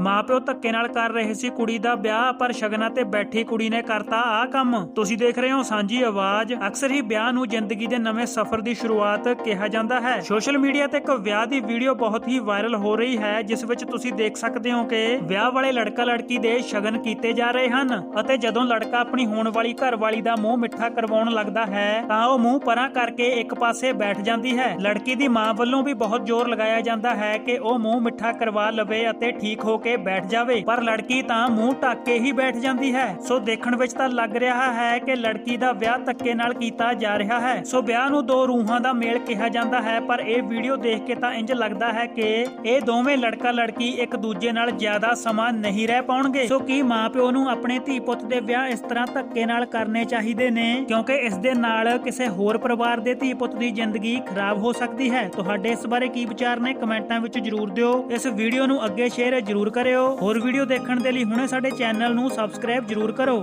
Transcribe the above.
ਮਾਪਿਓ ਧੱਕੇ ਨਾਲ ਕਰ ਰਹੇ ਸੀ ਕੁੜੀ ਦਾ ਵਿਆਹ, ਪਰ ਸ਼ਗਨਾਂ ਤੇ ਬੈਠੀ ਕੁੜੀ ਨੇ ਕਰਤਾ ਆਹ ਕੰਮ। ਤੁਸੀਂ ਦੇਖ ਰਹੇ ਹੋ ਸਾਂਝੀ ਆਵਾਜ਼। ਅਕਸਰ ਹੀ ਵਿਆਹ ਨੂੰ ਜ਼ਿੰਦਗੀ ਦੇ ਨਵੇਂ ਸਫ਼ਰ ਦੀ ਸ਼ੁਰੂਆਤ ਕਿਹਾ ਜਾਂਦਾ ਹੈ। ਸੋਸ਼ਲ ਮੀਡੀਆ ਤੇ ਇੱਕ ਵਿਆਹ ਦੀ ਵੀਡੀਓ ਬਹੁਤ ਹੀ ਵਾਇਰਲ ਹੋ ਰਹੀ ਹੈ, ਜਿਸ ਵਿੱਚ ਤੁਸੀਂ ਦੇਖ ਸਕਦੇ ਹੋ ਕਿ ਵਿਆਹ ਵਾਲੇ ਲੜਕਾ ਲੜਕੀ ਦੇ ਸ਼ਗਨ ਕੀਤੇ ਜਾ ਰਹੇ ਹਨ ਅਤੇ ਜਦੋਂ ਲੜਕਾ ਆਪਣੀ ਹੋਣ ਵਾਲੀ ਘਰਵਾਲੀ ਦਾ ਮੂੰਹ ਮਿੱਠਾ ਕਰਵਾਉਣ ਲੱਗਦਾ ਹੈ, ਤਾਂ ਉਹ ਮੂੰਹ ਪਰਾਂ ਕਰਕੇ ਇੱਕ ਪਾਸੇ ਬੈਠ ਜਾਂਦੀ ਹੈ। ਲੜਕੀ ਦੀ ਮਾਂ ਵੱਲੋਂ ਵੀ ਬਹੁਤ ਜ਼ੋਰ ਲਗਾਇਆ ਜਾਂਦਾ ਹੈ ਕਿ ਉਹ ਮੂੰਹ ਮਿੱਠਾ ਕਰਵਾ ਲਵੇ ਅਤੇ ਠੀਕ ਹੋ ਕੇ ਕੇ ਬੈਠ ਜਾਵੇ, ਪਰ ਲੜਕੀ ਤਾਂ ਮੂੰਹ ਢੱਕ ਕੇ ਹੀ ਬੈਠ ਜਾਂਦੀ ਹੈ। ਸੋ ਦੇਖਣ ਵਿੱਚ ਤਾਂ ਲੱਗ ਰਿਹਾ ਹੈ ਕਿ ਲੜਕੀ ਦਾ ਵਿਆਹ ਧੱਕੇ ਨਾਲ ਕੀਤਾ ਜਾ ਰਿਹਾ ਹੈ। ਸੋ ਵਿਆਹ ਨੂੰ ਦੋ ਰੂਹਾਂ ਦਾ ਮੇਲ ਕਿਹਾ ਜਾਂਦਾ ਹੈ, ਪਰ ਇਹ ਵੀਡੀਓ ਦੇਖ ਕੇ ਤਾਂ ਇੰਜ ਲੱਗਦਾ ਹੈ ਕਿ ਇਹ ਦੋਵੇਂ ਲੜਕਾ ਲੜਕੀ ਇੱਕ ਦੂਜੇ ਨਾਲ ਜ਼ਿਆਦਾ ਸਮਾਂ ਨਹੀਂ ਰਹਿ ਪਾਉਣਗੇ। ਸੋ ਕੀ ਮਾਪਿਓ ਨੂੰ ਆਪਣੇ ਧੀ ਪੁੱਤ ਦੇ ਵਿਆਹ ਇਸ ਤਰ੍ਹਾਂ ਧੱਕੇ ਨਾਲ ਕਰਨੇ ਚਾਹੀਦੇ ਨੇ? ਕਿਉਂਕਿ ਇਸ ਦੇ ਨਾਲ ਕਿਸੇ ਹੋਰ ਪਰਿਵਾਰ ਦੇ ਧੀ ਪੁੱਤ ਦੀ ਜ਼ਿੰਦਗੀ ਖਰਾਬ ਹੋ ਸਕਦੀ ਹੈ। ਤੁਹਾਡੇ ਇਸ ਬਾਰੇ ਕੀ ਵਿਚਾਰ ਨੇ? ਕਮੈਂਟਾਂ ਵਿੱਚ ਜਰੂਰ ਦਿਓ। ਇਸ ਵੀਡੀਓ ਨੂੰ ਅੱਗੇ ਸ਼ੇਅਰ ਜਰੂਰ ਕਰਿਓ। ਹੋਰ ਵੀਡੀਓ ਦੇਖਣ ਦੇ ਲਈ ਹੁਣੇ ਸਾਡੇ ਚੈਨਲ ਨੂੰ ਸਬਸਕ੍ਰਾਈਬ ਜਰੂਰ ਕਰੋ।